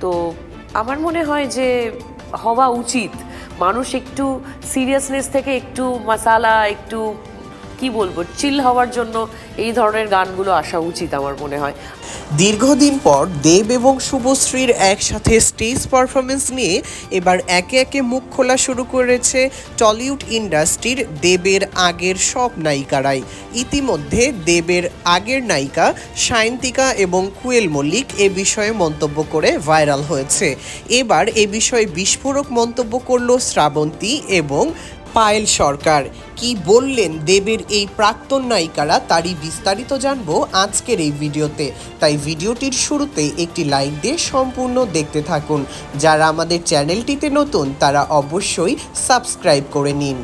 তো আমার মনে হয় যে হওয়া উচিত। মানুষ একটু সিরিয়াসনেস থেকে একটু মশালা একটু কি বলব চিল হওয়ার জন্য এই ধরনের গানগুলো আসা উচিত আমার মনে হয়। দীর্ঘদিন পর দেব এবং শুভশ্রীর একসাথে স্টেজ পারফরমেন্স নিয়ে এবার একে একে মুখ খোলা শুরু করেছে টলিউড ইন্ডাস্ট্রির দেবের আগের সব নায়িকারাই। ইতিমধ্যে দেবের আগের নায়িকা সায়ন্তিকা এবং কুয়েল মল্লিক এ বিষয়ে মন্তব্য করে ভাইরাল হয়েছে। এবার এ বিষয়ে বিস্ফোরক মন্তব্য করল শ্রাবন্তী এবং পায়েল সরকার। কি বললেন দেবের এই প্রাক্তন নায়িকারা, তারই বিস্তারিত জানব আজকের এই ভিডিওতে। তাই ভিডিওটির শুরুতে একটি লাইক দিয়ে সম্পূর্ণ দেখতে থাকুন। যারা আমাদের চ্যানেলটিতে নতুন, তারা অবশ্যই সাবস্ক্রাইব করে নিন।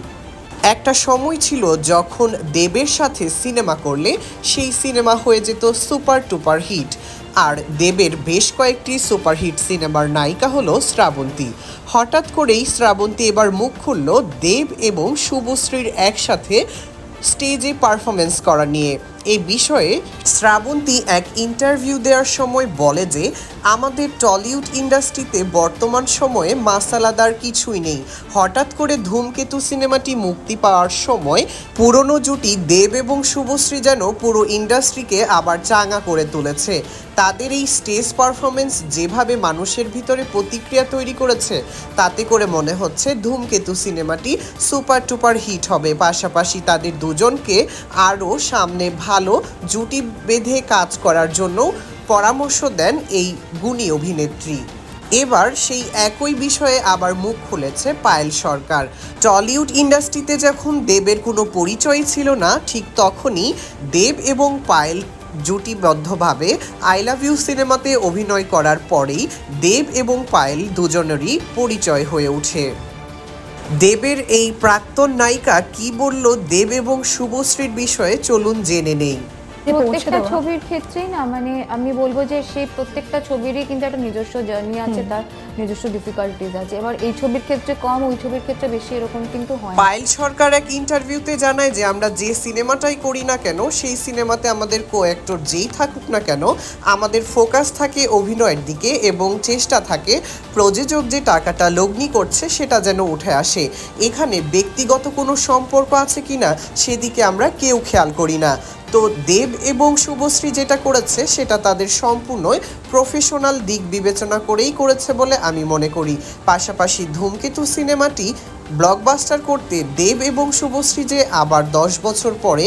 একটা সময় ছিল যখন দেবের সাথে সিনেমা করলে সেই সিনেমা হয়ে যেত সুপার টুপার হিট। আর দেবের বেশ কয়েকটি সুপারহিট সিনেমার নায়িকা হলো শ্রাবন্তী। হঠাৎ করেই শ্রাবন্তী এবার মুখ খুলল দেব এবং শুভশ্রীর একসাথে স্টেজে পারফরমেন্স করা নিয়ে। এই বিষয়ে শ্রাবন্তী এক ইন্টারভিউ দেওয়ার সময় বলে যে, আমাদের টলিউড ইন্ডাস্ট্রিতে বর্তমান সময়ে মাসালাদার কিছুই নেই। হঠাৎ করে ধূমকেতু সিনেমাটি মুক্তি পাওয়ার সময় পুরনো জুটি দেব এবং শুভশ্রী যেন পুরো ইন্ডাস্ট্রিকে আবার চাঙা করে তুলেছে। তাদের এই স্টেজ পারফরমেন্স যেভাবে মানুষের ভিতরে প্রতিক্রিয়া তৈরি করেছে, তাতে করে মনে হচ্ছে ধূমকেতু সিনেমাটি সুপার টুপার হিট হবে। পাশাপাশি তাদের দুজনকে আরও সামনে ভালো জুটি বেঁধে কাজ করার জন্য পরামর্শ দেন এই গুণী অভিনেত্রী। এবার সেই একই বিষয়ে আবার মুখ খুলেছে পায়েল সরকার। টলিউড ইন্ডাস্ট্রিতে যখন দেবের কোনো পরিচয় ছিল না, ঠিক তখনই দেব এবং পায়েল জুটিবদ্ধভাবে আই লাভ ইউ সিনেমাতে অভিনয় করার পরেই দেব এবং পায়েল দুজনেরই পরিচয় হয়ে ওঠে। দেবের এই প্রাক্তন নায়িকা কি বলল দেব এবং শুভশ্রীর বিষয়ে চলুন জেনে নেই। প্রত্যেকটা ছবির ক্ষেত্রেই না মানে আমি বলব যে সেই প্রত্যেকটা ছবিরই কিন্তু একটা নিজস্ব জার্নি আছে তার নিজস্ব ডিফিকাল্টিজ আছে। এবার এই ছবির ক্ষেত্রে কম ওই ছবির ক্ষেত্রে বেশি এরকম কিন্তু হয় পায়েল সরকার এক ইন্টারভিউতে জানায় যে আমরা যে সিনেমাটাই করি না কেন সেই সিনেমাতে আমাদের কো অ্যাক্টর যেই থাকুক না কেন আমাদের ফোকাস থাকে অভিনয়ের দিকে এবং চেষ্টা থাকে প্রযোজক যে টাকাটা লগ্নি করছে সেটা যেন উঠে আসে। এখানে ব্যক্তিগত কোনো সম্পর্ক আছে কিনা সেদিকে আমরা কেউ খেয়াল করি না। তো দেব এবং শুভশ্রী যেটা করেছে, সেটা তাদের সম্পূর্ণই প্রফেশনাল দিক বিবেচনা করেই করেছে বলে আমি মনে করি। পাশাপাশি ধূমকেতু সিনেমাটি ব্লকবাস্টার করতে দেব এবং শুভশ্রী যে আবার দশ বছর পরে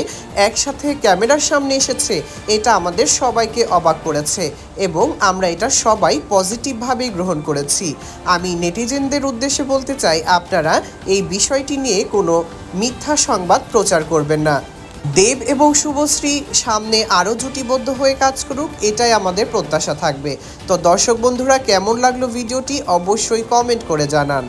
একসাথে ক্যামেরার সামনে এসেছে, এটা আমাদের সবাইকে অবাক করেছে এবং আমরা এটা সবাই পজিটিভভাবেই গ্রহণ করেছি। আমি নেটিজেনদের উদ্দেশ্যে বলতে চাই, আপনারা এই বিষয়টি নিয়ে কোনো মিথ্যা সংবাদ প্রচার করবেন না। দেব এবং শুভশ্রী সামনে আরও জুটিবদ্ধ হয়ে কাজ করুক, এটাই আমাদের প্রত্যাশা থাকবে। তো দর্শক বন্ধুরা, কেমন লাগল ভিডিওটি অবশ্যই কমেন্ট করে জানান।